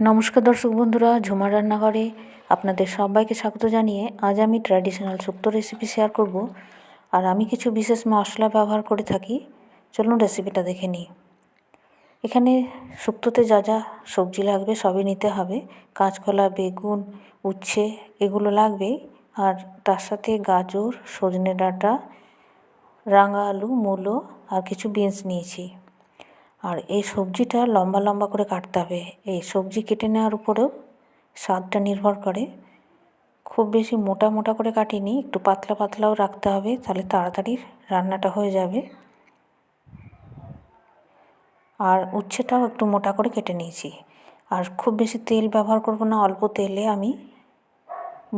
নমস্কার দর্শক বন্ধুরা, ঝুমার রান্নাঘরে আপনাদের সবাইকে স্বাগত জানিয়ে আজ আমি ট্র্যাডিশনাল শুক্তো রেসিপি শেয়ার করব। আর আমি কিছু বিশেষ মশলা ব্যবহার করে থাকি। চলুন রেসিপিটা দেখে নিই। এখানে শুক্তোতে যা যা সবজি লাগবে সবই নিতে হবে। কাঁচকলা, বেগুন, উচ্ছে এগুলো লাগবেই। আর তার সাথে গাজর, সজনে ডাঁটা, রাঙা আলু, মূলো আর কিছু বিনস নিয়েছি। আর এই সবজিটা লম্বা লম্বা করে কাটতে হবে। এই সবজি কেটে নেওয়ার উপরেও স্বাদটা নির্ভর করে। খুব বেশি মোটা মোটা করে কাটিনি, একটু পাতলা পাতলাও রাখতে হবে, তাহলে তাড়াতাড়ি রান্নাটা হয়ে যাবে। আর উচ্ছেটাও একটু মোটা করে কেটে নিয়েছি। আর খুব বেশি তেল ব্যবহার করব না, অল্প তেলে আমি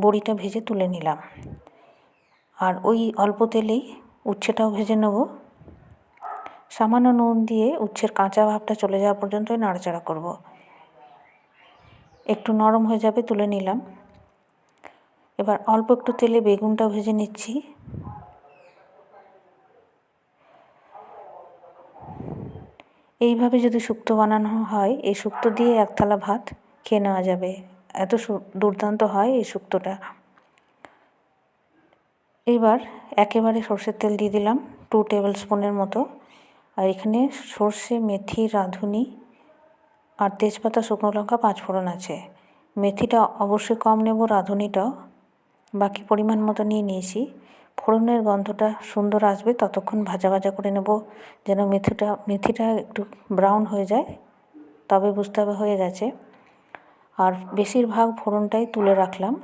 বড়িটা ভেজে তুলে নিলাম। আর ওই অল্প তেলেই উচ্ছেটাও ভেজে নেব। সামান্য নুন দিয়ে উচ্ছের কাঁচা ভাবটা চলে যাওয়া পর্যন্তই নাড়াচাড়া করব। একটু নরম হয়ে যাবে, তুলে নিলাম। এবার অল্প একটু তেলে বেগুনটা ভেজে নিচ্ছি। এইভাবে যদি শুক্তো বানানো হয়, এই শুক্তো দিয়ে এক থালা ভাত খেয়ে নেওয়া যাবে। এত দুর্দান্ত হয় এই শুক্তোটা। এবার একেবারে সর্ষের তেল দিয়ে দিলাম টু টেবিল স্পুনের মতো। আর এখানে সর্ষে, মেথি, রাঁধুনি আর তেজপাতা, শুকনো লঙ্কা, পাঁচ ফোড়ন আছে। মেথিটা অবশ্যই কম নেব, রাঁধুনিটাও। বাকি পরিমাণ মতো নিয়ে নিয়েছি। ফোড়নের গন্ধটা সুন্দর আসবে, ততক্ষণ ভাজা ভাজা করে নেব, যেন মেথিটা মেথিটা একটু ব্রাউন হয়ে যায়। তবে বুঝতে হবে হয়ে গেছে। আর বেশিরভাগ ফোড়নটাই তুলে রাখলাম।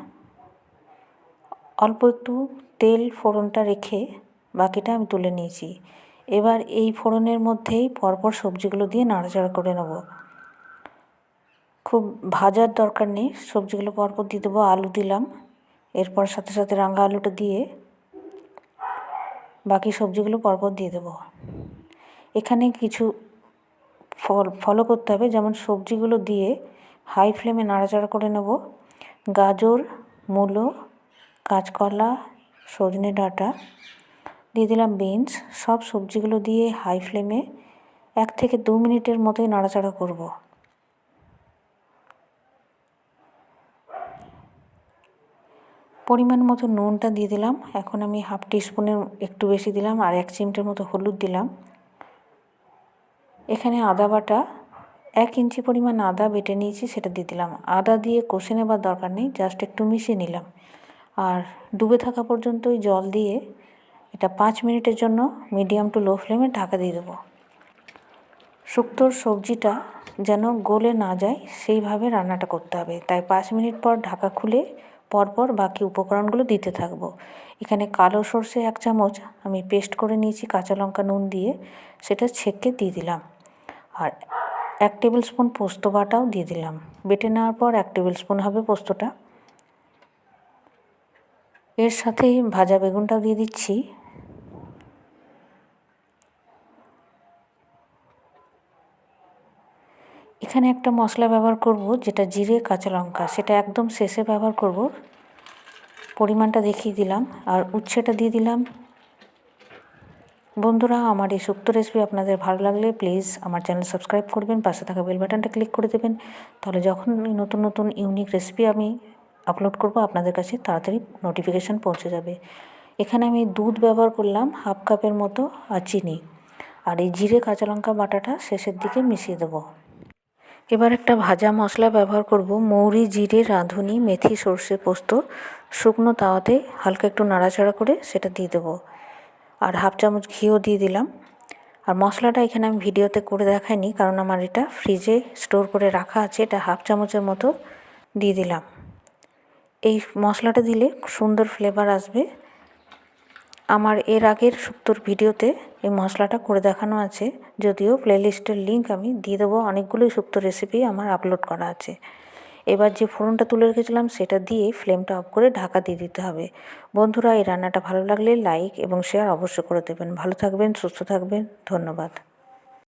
অল্প একটু তেল ফোড়নটা রেখে বাকিটা আমি তুলে নিয়েছি। এবার এই ফোড়নের মধ্যেই পরপর সবজিগুলো দিয়ে নাড়াচাড়া করে নেব। খুব ভাজার দরকার নেই, সবজিগুলো পরপর দিয়ে দেবো, আলু দিলাম। এরপর সাথে সাথে রাঙা আলুটা দিয়ে বাকি সবজিগুলো পরপর দিয়ে দেবো। এখানে কিছু ফল ফলো করতে হবে, যেমন সবজিগুলো দিয়ে হাই ফ্লেমে নাড়াচাড়া করে নেব। গাজর, মূলো, কাঁচকলা, সজনে ডাঁটা দিয়ে দিলাম বিনস সব সবজিগুলো দিয়ে হাই ফ্লেমে এক থেকে দু মিনিটের মতোই নাড়াচাড়া করব। পরিমাণ মতো নুনটা দিয়ে দিলাম। এখন আমি হাফ টিস্পুনের একটু বেশি দিলাম আর এক চিমটের মতো হলুদ দিলাম। এখানে আদা বাটা, এক ইঞ্চি পরিমাণ আদা বেটে নিয়েছি, সেটা দিয়ে দিলাম। আদা দিয়ে কষে নেবার দরকার নেই জাস্ট একটু মিশিয়ে নিলাম। আর ডুবে থাকা পর্যন্তই জল দিয়ে এটা পাঁচ মিনিটের জন্য মিডিয়াম টু লো ফ্লেমে ঢাকা দিয়ে দেবো। শুক্তোর সবজিটা যেন গলে না যায়, সেইভাবে রান্নাটা করতে হবে। তাই পাঁচ মিনিট পর ঢাকা খুলে পরপর বাকি উপকরণগুলো দিতে থাকব। এখানে কালো সর্ষে এক চামচ আমি পেস্ট করে নিয়েছি, কাঁচা লঙ্কা নুন দিয়ে। সেটা ছেঁকে দিয়ে দিলাম। আর এক টেবিল স্পুন পোস্ত বাটাও দিয়ে দিলাম। বেটে নেওয়ার পর এক টেবিল স্পুন হবে পোস্তটা। এর সাথে ভাজা বেগুনটাও দিয়ে দিচ্ছি। এখানে একটা মশলা ব্যবহার করব, যেটা জিরে, কাঁচা লঙ্কা। সেটা একদম শেষে ব্যবহার করব। পরিমাণটা দেখিয়ে দিলাম, আর উচ্ছেটা দিয়ে দিলাম। বন্ধুরা, আমার এই শুক্তো রেসিপি আপনাদের ভালো লাগলে প্লিজ আমার চ্যানেল সাবস্ক্রাইব করবেন, পাশে থাকা বেল বাটনটা ক্লিক করে দেবেন। তাহলে যখন নতুন নতুন ইউনিক রেসিপি আমি আপলোড করব, আপনাদের কাছে তাড়াতাড়ি নোটিফিকেশান পৌঁছে যাবে। এখানে আমি দুধ ব্যবহার করলাম হাফ কাপের মতো, আর চিনি। আর এই জিরে, কাঁচা লঙ্কা বাটাটা শেষের দিকে মিশিয়ে দেবো। এবার একটা ভাজা মশলা ব্যবহার করব। মৌরি, জিরে, রাঁধুনি, মেথি, সর্ষে পোস্ত। শুকনো তাওয়াতে হালকা একটু নাড়াচাড়া করে সেটা দিয়ে দেবো। আর হাফ চামচ ঘিও দিয়ে দিলাম। আর মশলাটা এখানে আমি ভিডিওতে করে দেখাইনি, কারণ আমার এটা ফ্রিজে স্টোর করে রাখা আছে, এটা হাফ চামচের মতো দিয়ে দিলাম। এই মশলাটা দিলে সুন্দর ফ্লেভার আসবে। আমার এর আগের শুক্তোর ভিডিওতে এই মশলাটা করে দেখানো আছে। যদিও প্লেলিস্টের লিঙ্ক আমি দিয়ে দেবো, অনেকগুলোই শুক্তো রেসিপি আমার আপলোড করা আছে। এবার যে ফোড়নটা তুলে রেখেছিলাম, সেটা দিয়ে ফ্লেমটা অফ করে ঢাকা দিয়ে দিতে হবে। বন্ধুরা, এই রান্নাটা ভালো লাগলে লাইক এবং শেয়ার অবশ্যই করে দেবেন। ভালো থাকবেন, সুস্থ থাকবেন, ধন্যবাদ।